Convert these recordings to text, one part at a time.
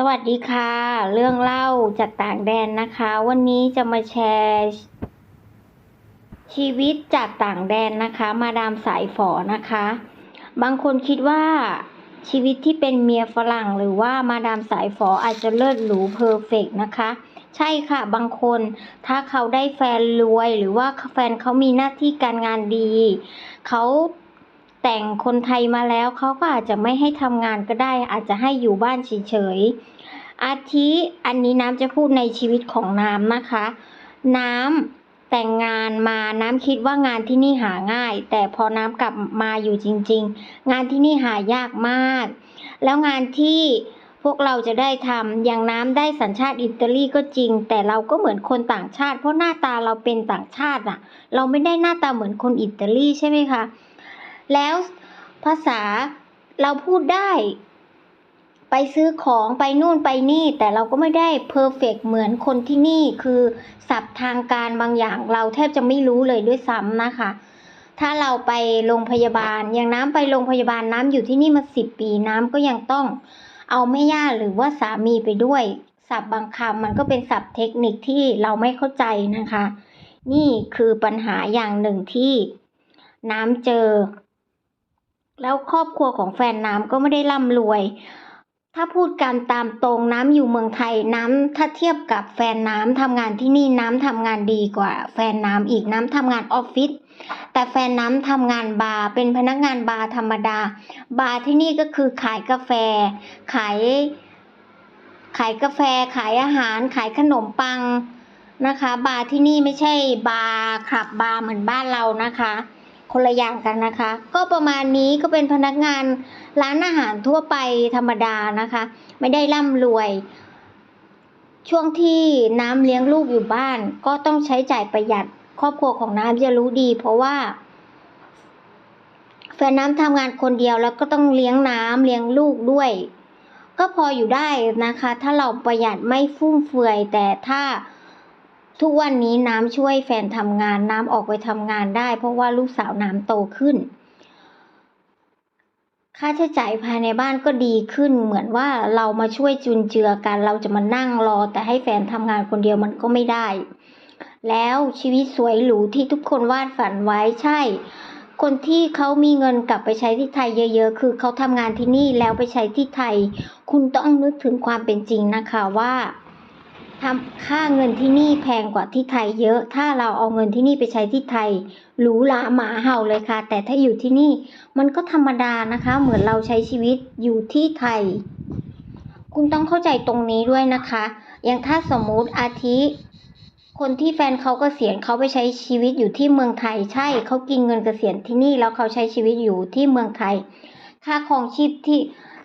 สวัสดีค่ะ เรื่องเล่าจากต่างแดนนะคะ วันนี้จะมาแชร์ ชีวิตจากต่างแดนนะคะ มาดามสายฝอนะคะ บางคนคิดว่าชีวิตที่เป็นเมียฝรั่งหรือว่ามาดามสายฝออาจจะเลิศหรูเพอร์เฟกนะคะ ใช่ค่ะบางคนถ้าเขาได้แฟนรวยหรือว่าแฟนเขามีหน้าที่การงานดี เขา แต่งคนไทยมาแล้วเขาก็อาจจะไม่ให้ทำงานก็ได้ อาจจะให้อยู่บ้านเฉยๆอาทิอันนี้น้ำจะพูดในชีวิตของน้ำนะคะ น้ำแต่งงานมาน้ำคิดว่างานที่นี่หาง่าย แต่พอน้ำกลับมาอยู่จริง ๆ งานที่นี่หายากมาก แล้วงานที่พวกเราจะได้ทำอย่างน้ำได้สัญชาติอิตาลีก็จริง แต่เราก็เหมือนคนต่างชาติ เพราะหน้าตาเราเป็นต่างชาติอะเราไม่ได้หน้าตาเหมือนคนอิตาลีใช่ไหมคะ แล้วภาษาเราพูดได้ ไปซื้อของไปนู่นไปนี่ แต่เราก็ไม่ได้เพอร์เฟกเหมือนคนที่นี่คือศัพท์ทางการบางอย่างเราแทบจะไม่รู้เลยด้วยซ้ำนะคะ ถ้าเราไปโรงพยาบาลอย่างน้ำไปโรงพยาบาลน้ำอยู่ที่นี่มาสิบปีน้ำก็ยังต้องเอาแม่ย่าหรือว่าสามีไปด้วยศัพท์บางคำมันก็เป็นศัพท์เทคนิคที่เราไม่เข้าใจนะคะ นี่คือปัญหาอย่างหนึ่งที่น้ำเจอ แล้วครอบครัวของแฟนน้ำก็ไม่ได้ร่ำรวย ถ้าพูดกันตามตรงน้ำอยู่เมืองไทยน้ำถ้าเทียบกับแฟนน้ำทำงานที่นี่น้ำทำงานดีกว่า แฟนน้ำอีกน้ำทำงานออฟฟิศแต่แฟนน้ำทำงานบาร์เป็นพนักงานบาร์ธรรมดา บาร์ที่นี่ก็คือขายกาแฟ ขาย ขายกาแฟ ขายอาหาร ขายขนมปังนะคะ บาร์ที่นี่ไม่ใช่บาร์คลับบาร์เหมือนบ้านเรานะคะ คนละอย่างกันนะคะ ก็ประมาณนี้ก็เป็นพนักงานร้านอาหารทั่วไปธรรมดานะคะ ไม่ได้ร่ำรวย ช่วงที่น้ำเลี้ยงลูกอยู่บ้าน ก็ต้องใช้จ่ายประหยัดครอบครัวของน้ำจะรู้ดี เพราะว่าแฟนน้ำทำงานคนเดียวแล้วก็ต้องเลี้ยงน้ำเลี้ยงลูกด้วย ก็พออยู่ได้นะคะ ถ้าเราประหยัดไม่ฟุ่มเฟือยแต่ถ้า ทุกวันนี้น้ำช่วยแฟนทำงานน้ำออกไปทำงานได้ เพราะว่าลูกสาวน้ำโตขึ้น ค่าใช้จ่ายภายในบ้านก็ดีขึ้น เหมือนว่าเรามาช่วยจุนเจือกัน เราจะมานั่งรอ แต่ให้แฟนทำงานคนเดียวมันก็ไม่ได้ แล้วชีวิตสวยหรูที่ทุกคนวาดฝันไว้ใช่ คนที่เขามีเงินกลับไปใช้ที่ไทยเยอะๆ คือเขาทำงานที่นี่แล้วไปใช้ที่ไทย คุณต้องนึกถึงความเป็นจริงนะคะว่า ทำค่าเงินที่นี่แพงกว่าที่ไทยเยอะ ถ้าเราเอาเงินที่นี่ไปใช้ที่ไทยหรูหราหมาเห่าเลยค่ะ แต่ถ้าอยู่ที่นี่มันก็ธรรมดานะคะ เหมือนเราใช้ชีวิตอยู่ที่ไทย คุณต้องเข้าใจตรงนี้ด้วยนะคะ อย่างถ้าสมมุติอาทิคนที่แฟนเขากเกษียณเขาไปใช้ชีวิตอยู่ที่เมืองไทย ใช่เขากินเงินเกษียณที่นี่แล้วเขาใช้ชีวิตอยู่ที่เมืองไทย ค่าครองชีพที่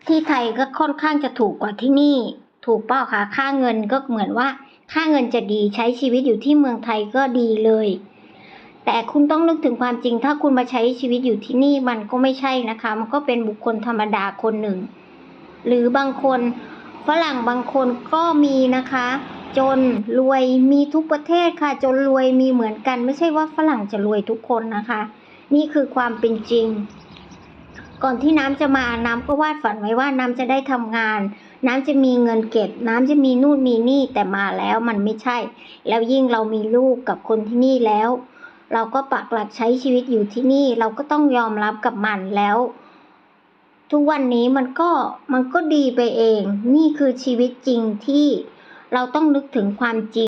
ที่ไทยก็ค่อนข้างจะถูกกว่าที่นี่ ถูกเปล่าคะค่าเงินก็เหมือนว่า ค่าเงินจะดีใช้ชีวิตอยู่ที่เมืองไทยก็ดีเลย แต่คุณต้องนึกถึงความจริง ถ้าคุณมาใช้ชีวิตอยู่ที่นี่มันก็ไม่ใช่นะคะ มันก็เป็นบุคคลธรรมดาคนหนึ่ง หรือบางคนฝรั่งบางคนก็มีนะคะ จนรวยมีทุกประเทศค่ะ จนรวยมีเหมือนกัน ไม่ใช่ว่าฝรั่งจะรวยทุกคนนะคะ นี่คือความเป็นจริง ก่อนที่น้ำจะมาน้ำก็วาดฝันไว้ว่าน้ำจะได้ทำงาน น้ำจะมีเงินเก็บ น้ำจะมีนู่นมีนี่แต่มาแล้วมันไม่ใช่ แล้วยิ่งเรามีลูกกับคนที่นี่แล้ว เราก็ปักหลักใช้ชีวิตอยู่ที่นี่เราก็ต้องยอมรับกับมันแล้ว ทุกวันนี้มันก็มันก็ดีไปเอง นี่คือชีวิตจริงที่เราต้องนึกถึงความจริง